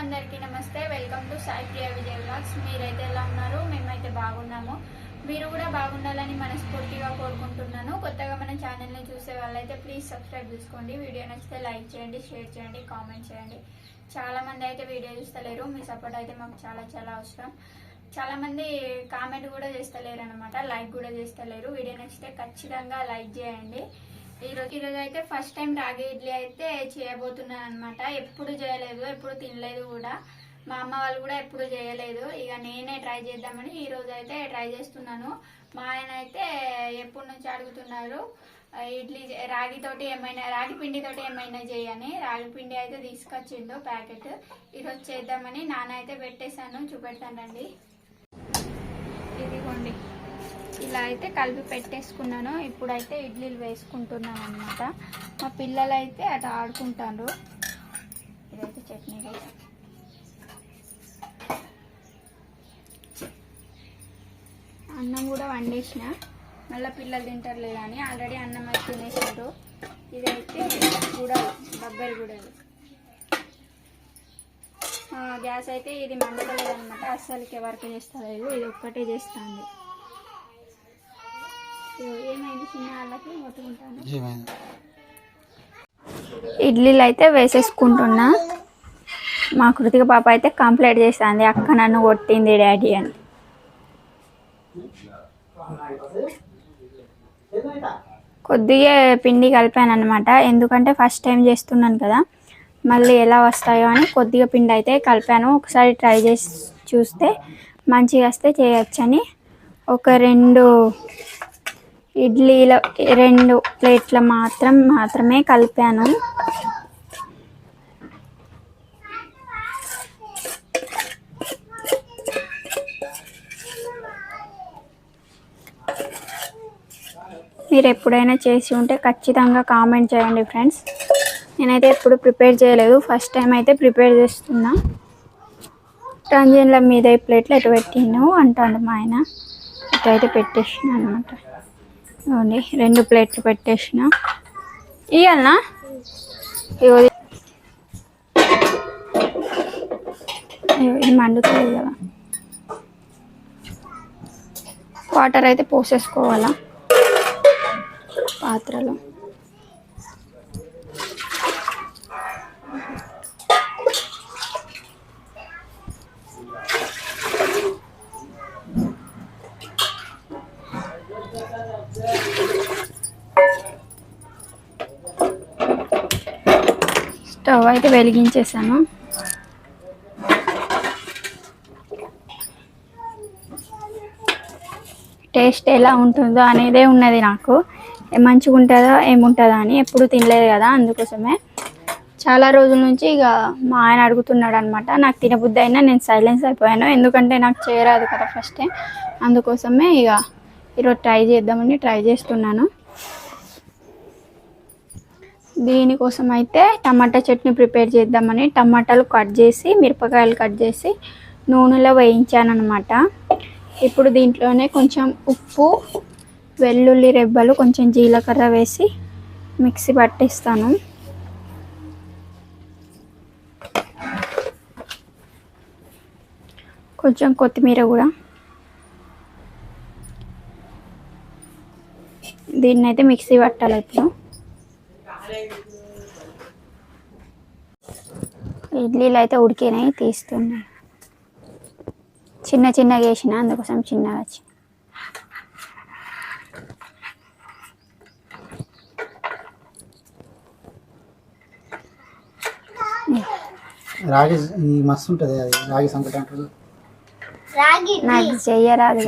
అందరికీ నమస్తే. Welcome to Sai Priya Vijay vlogs మీరైతే ఎలా ఉన్నారు? మేమైతే బాగున్నాము. మీరు కూడా బాగుండాలని మనస్ఫూర్తిగా కోరుకుంటున్నాను. కొత్తగా మన ఛానల్ని చూసే వాళ్ళైతే ప్లీజ్ సబ్స్క్రైబ్ చేసుకోండి. వీడియో నచ్చితే లైక్ చేయండి షేర్ చేయండి కామెంట్ చేయండి. చాలా మంది అయితే వీడియో చూస్తలేరు. మీ సపోర్ట్ అయితే మాకు చాలా చాలా అవసరం. చాలామంది కామెంట్ కూడా చేస్తలేరు అనమాట లైక్ కూడా చేస్తలేరు. వీడియో నచ్చితే ఖచ్చితంగా లైక్ చేయండి. ఈరోజు ఈరోజు అయితే ఫస్ట్ టైం రాగి ఇడ్లీ అయితే చేయబోతున్నాను అనమాట ఎప్పుడు చేయలేదు ఎప్పుడు తినలేదు కూడా. మా అమ్మ వాళ్ళు కూడా ఎప్పుడు చేయలేదు. ఇక నేనే ట్రై చేద్దామని ఈ రోజు అయితే ట్రై చేస్తున్నాను. మా ఆయన అయితే ఎప్పటి నుంచి అడుగుతున్నారు ఇడ్లీ రాగితోటి ఏమైనా రాగి పిండితోటి ఏమైనా చేయని. రాగి పిండి అయితే తీసుకొచ్చిండు ప్యాకెట్. ఈరోజు చేద్దామని నాన్న అయితే పెట్టేశాను. చూపెడతానండి ఇదిగోండి ఇలా అయితే కలిపి పెట్టేసుకున్నాను. ఇప్పుడైతే ఇడ్లీలు వేసుకుంటున్నాను అనమాట మా పిల్లలు అయితే అటు ఆడుకుంటారు. ఇదైతే చట్నీ వేసాం అన్నం కూడా వండేసిన. మళ్ళీ పిల్లలు తింటారు లేదా అని ఆల్రెడీ అన్నం అయితే తినేసారు ఇదైతే గుడలు బొబ్బరి గుడలు గ్యాస్ అయితే ఇది మండలేదు అనమాట అస్సలకి వర్క్ చేస్తలేదు. ఇది ఒక్కటే చేస్తుంది. ఏమైంది చిన్న వాళ్ళకి? కొట్టుకుంటాను ఏమైంది? ఇడ్లీలు అయితే వేసేసుకుంటున్నా. మా కృతిక పాప అయితే కంప్లైంట్ చేస్తుంది. అక్క నన్ను కొట్టింది డాడీ అని. కొద్దిగా పిండి కలిపాను అనమాట ఎందుకంటే ఫస్ట్ టైం చేస్తున్నాను కదా. మళ్ళీ ఎలా వస్తాయో అని కొద్దిగా పిండి అయితే కలిపాను. ఒకసారి ట్రై చేసి చూస్తే మంచిగా వస్తే చేయొచ్చని. ఒక రెండు ఇడ్లీలో రెండు ప్లేట్ల మాత్రం మాత్రమే కలిపాను. మీరు ఎప్పుడైనా చేసి ఉంటే ఖచ్చితంగా కామెంట్ చేయండి ఫ్రెండ్స్. నేనైతే ఎప్పుడు ప్రిపేర్ చేయలేదు. ఫస్ట్ టైం అయితే ప్రిపేర్ చేస్తున్నా. రంజన్ల మీద ఈ ప్లేట్లు ఎటు పెట్టిను అంటాడు మా ఆయన. ఇటైతే అయితే పెట్టేసిన అనమాట అవునండి రెండు ప్లేట్లు పెట్టేసిన. ఇవ్వాలనా ఇగో ఇగో ఇది మండుతుంది కదా. వాటర్ అయితే పోసేసుకోవాలా? పాత్రలో. అయితే వెలిగించేసాను టేస్ట్ ఎలా ఉంటుందో అనేదే ఉన్నది నాకు. మంచిగా ఉంటుందా ఏముంటుందా అని ఎప్పుడు తినలేదు కదా అందుకోసమే. చాలా రోజుల నుంచి ఇక మా ఆయన అడుగుతున్నాడు అనమాట నాకు తినబుద్ధి అయినా నేను సైలెన్స్ అయిపోయాను ఎందుకంటే నాకు చేయరాదు కదా ఫస్టే అందుకోసమే ఇక ఈరోజు ట్రై చేద్దామని ట్రై చేస్తున్నాను. దీనికోసం అయితే టమాటా చట్నీ ప్రిపేర్ చేద్దామని టమాటాలు కట్ చేసి మిరపకాయలు కట్ చేసి నూనెలో వేయించాను అనమాట ఇప్పుడు దీంట్లోనే కొంచెం ఉప్పు వెల్లుల్లి రెబ్బలు కొంచెం జీలకర్ర వేసి మిక్సీ పట్టిస్తాను. కొంచెం కొత్తిమీర కూడా. దీన్ని అయితే మిక్సీ పట్టాలి ఇప్పుడు. ఇడ్లీలు అయితే ఉడికినాయి తీస్తున్నాయి చిన్న చిన్నగా వేసిన అందుకోసం చిన్నగా వచ్చి. రాగి మస్తు ఉంటుంది అది రాగి సంకటి అంటారు నాకు చెయ్యరాదు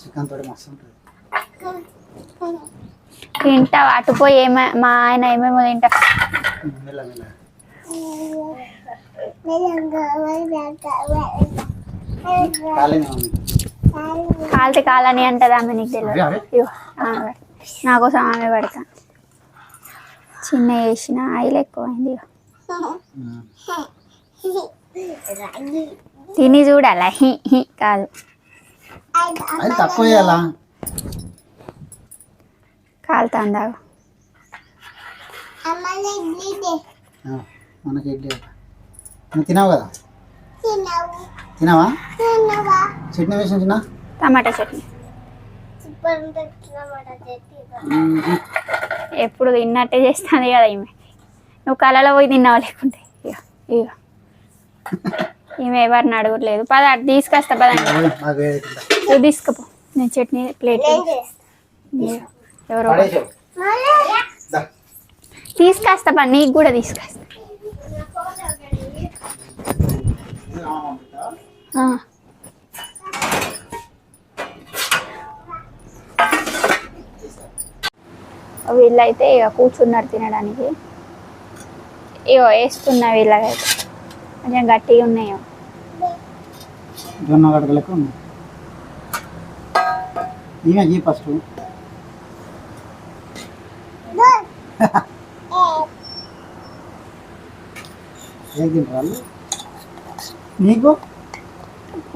చికెన్ తోటి మస్తు ఉంటుంది. తింటా అటుపోయి ఏమో మా ఆయన ఏమేమో తింటా. కాలితే కాలని అంటది ఆమె నీకు తెలియదు. నా కోసం ఆమె పెడతా చిన్న వేసిన ఆయిల్ ఎక్కువ అయింది ఇగో. తిని చూడాలా హి హి కాదు తక్కువ వేయాలా కాలుతాందా ఆ, మనకి ఇడ్లీ. నువ్వు తినావు కదా? తినావా చట్నీ వేసిన తిన్నా? టమాటా చట్నీ. ఎప్పుడు తిన్నట్టే చేస్తుంది కదా ఈమె. నువ్వు కళలో పోయి తిన్నావు లేకుంటే? ఇక ఇక ఈమె ఎవరిని అడగట్లేదు. పద అటు తీసుకొస్తా పదండి. నువ్వు తీసుకుపో. నేను చట్నీ ప్లేట్ ఎవరో పడేసావు. దా. తీసుకొస్తా పా నీకు కూడా తీసుకొస్తా ఆ. వీళ్ళైతే ఇక కూర్చున్నారు తినడానికి ఇగో వేస్తున్నా వీళ్ళకైతే కొంచెం గట్టిగా ఉన్నాయో జొన్న గడక లెక్క ఉంది ఈమె గీ ఫస్ట్ నీకు?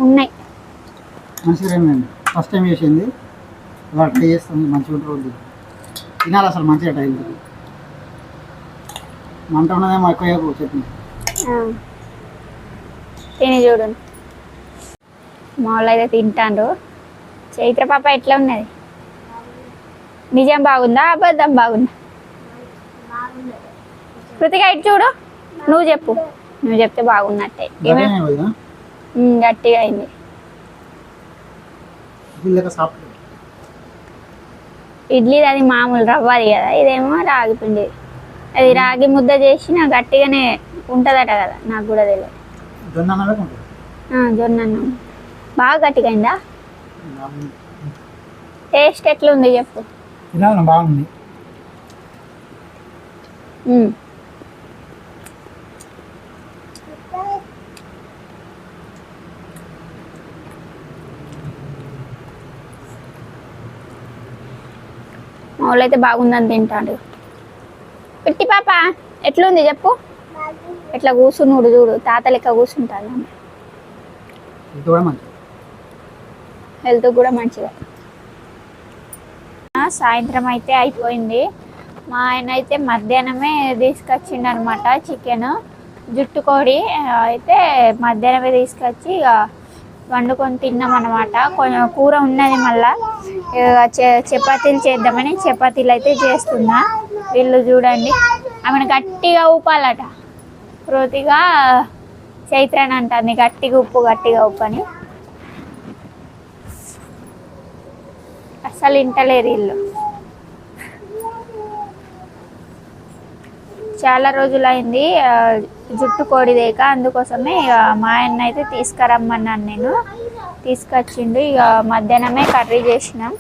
ఉన్నాయి. మంచిగా రండి ఫస్ట్ టైం చేసింది. ఇలా ట్రై చేస్తుంది. మంచిగా ఉంటుంది తినాలి అసలు మంచిగా టైం మంట ఉన్నదేమో ఎక్కువ చట్నీ. తిని చూడు. మామూలు అయితే తింటాండ్రు. చైత్ర పాప ఎట్లా ఉన్నది? నిజం బాగుందా? అబద్ధం బాగుందా? కృతిక ఇటు చూడు. నువ్వు చెప్పు. నువ్వు చెప్తే బాగున్నట్టే. గట్టిగా అయింది. ఇడ్లీ అది మామూలు రవ్వది కదా ఇదేమో రాగి పిండి. అది రాగి ముద్ద చేసిన గట్టిగానే ఉంటుందట కదా నాకు కూడా తెలియదు. జొన్న అన్న బాగా గట్టిగా అయిందా? టేస్ట్ ఎట్లుంది చెప్పు. తినాలి బాగుంది. ఉమ్. మా వాళ్ళు అయితే బాగుందని తింటాడు. పెట్టి పాప ఎట్లుంది చెప్పు? ఎట్లా కూర్చున్నాడు చూడు తాత లెక్క మంచిది. హెల్త్ కూడా మంచిగా ఆ, సాయంత్రం అయితే అయిపోయింది. మా ఆయన అయితే మధ్యాహ్నమే తీసుకొచ్చిండు అనమాట చికెన్ జుట్టు కోడి అయితే మధ్యాహ్నమే తీసుకొచ్చి ఇక వండుకొని తిన్నాం అనమాట కొంచెం కూర ఉన్నది మళ్ళా. చపాతీలు చేద్దామని చపాతీలు అయితే చేస్తున్నా. వీళ్ళు చూడండి. ఆమెను గట్టిగా ఊపాలట. కృతిగా చైత్రాన్ని అంటుంది. గట్టిగా ఉప్పు గట్టిగా ఉప్పు అని. అసలు ఇంటలేరు ఇల్లు చాలా రోజులైంది జుట్టు కోడిదేక. అందుకోసమే ఇక మా ఆయన అయితే తీసుకురమ్మన్నాను నేను. తీసుకొచ్చిండు. ఇక మధ్యాహ్నమే కర్రీ చేసినాం.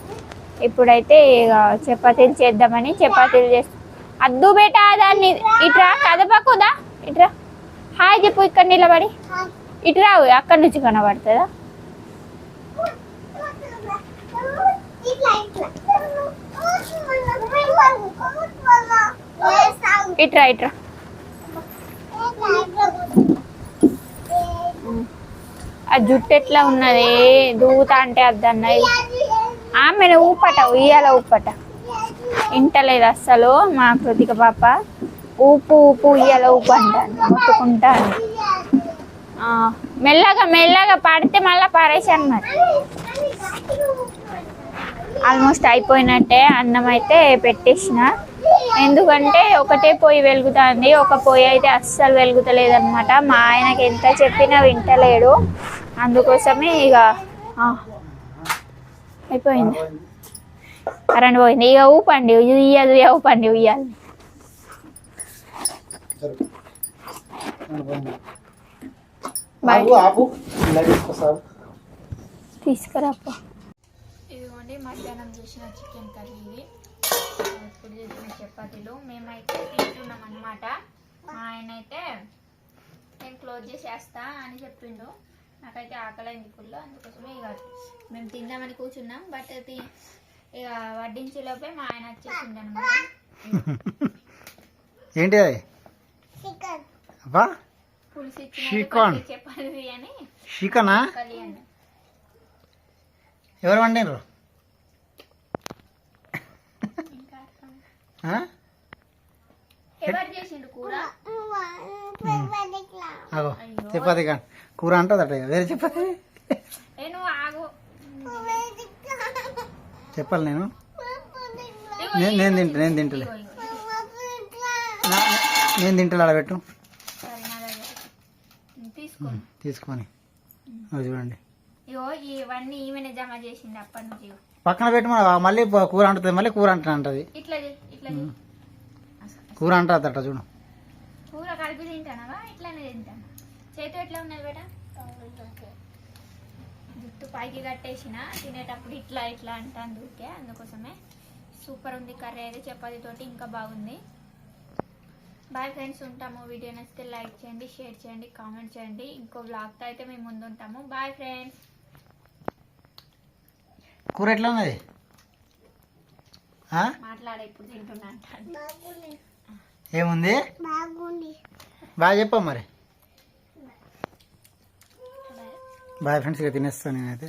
ఇప్పుడైతే ఇక చపాతీలు చేద్దామని చపాతీలు చేస్తాం అద్దు బేటా దాన్ని ఇట్రా కదపకుదా ఇట్రా హాయ్ చెప్పు ఇక్కడ నిలబడి. ఇట్రా అక్కడి నుంచి కనబడుతుందా? ఇట్రా ఇట్రా ఆ జుట్టు ఎట్లా ఉన్నది? దూత అంటే అద్దన్నది ఆమె ఊపట ఉయ్యాల ఊపట. ఇంటలేదు అస్సలు మా కృతిక పాప. ఊపు ఊపు ఉయ్యాల ఊపు అంటాను ముట్టుకుంటాను మెల్లగా మెల్లగా పడితే మళ్ళీ పారేసాను మరి ఆల్మోస్ట్ అయిపోయినట్టే అన్నం అయితే పెట్టేసిన. ఎందుకంటే ఒకటే పొయ్యి వెలుగుతుంది ఒక పొయ్యి అయితే అస్సలు వెలుగుతలేదన్నమాట. మా ఆయనకి ఎంత చెప్పినా వింటలేడు. అందుకోసమే ఇక ఆ, అయిపోయింది. కరెంట్ పోయింది. ఇక ఊపండి ఉయ్యదు ఊపండి ఉయ్యాలి. తీసుకురాపో. ఇదిగోండి మధ్యాహ్నం చేసిన చికెన్ కర్రీ ఇది. ఇప్పుడు చేసిన చపాతీలు మేమైతే తింటున్నాం అనమాట మా ఆయన అయితే నేను క్లోజ్ చేసేస్తా అని చెప్పిండు. నాకైతే ఆకలైంది ఫుల్ అందుకోసమే ఇక మేము తిందామని కూర్చున్నాం. బట్ ఇక వడ్డించేలోపే మా ఆయన వచ్చేసిండు అనమాట ఏంటి అది? పులుసు. ఇచ్చిన కలి అని ఎవరు వండినరు ఇంకా ఆ? ఎవరు చేసిండు కూర అగో. చపాతి కా కూర అంటుంది వేరే చపాతి. ఆగు. చెప్పాలి నేను? నేను నేను తింటా నేను తింటలే. నేను తింటలే ఆడ పెట్టు. తీసుకొని. అది చూడండి. పక్కన పెట్టి మళ్ళీ కూర అంటుంది మళ్ళీ కూర అంట అంటది. ఇట్లా కూర అట్ట చూడు. కూర కలిపి తింటానవా ఇట్లానే తింటాను? చేతి ఎట్లా ఉన్నది బేట? జుట్టు పైకి కట్టేసిన తినేటప్పుడు ఇట్లా ఇట్లా అంటాను ఊరికే అందుకోసమే సూపర్ ఉంది కర్రీ అయితే చపాతీ తోటి ఇంకా బాగుంది. బాయ్ ఫ్రెండ్స్ ఉంటాము. వీడియో నచ్చితే లైక్ చేయండి షేర్ చేయండి కామెంట్ చేయండి. ఇంకో బ్లాగ్తో అయితే మేము ముందు ఉంటాము బాయ్ ఫ్రెండ్స్. కూర ఎట్లా ఉన్నది ఆ? మాట్లాడే ఇప్పుడు తింటున్నా అంటాను ఏముంది? బాగా చెప్పా మరి. బాయ్. ఫ్రెండ్స్ ఇక తినేస్తాను నేనైతే.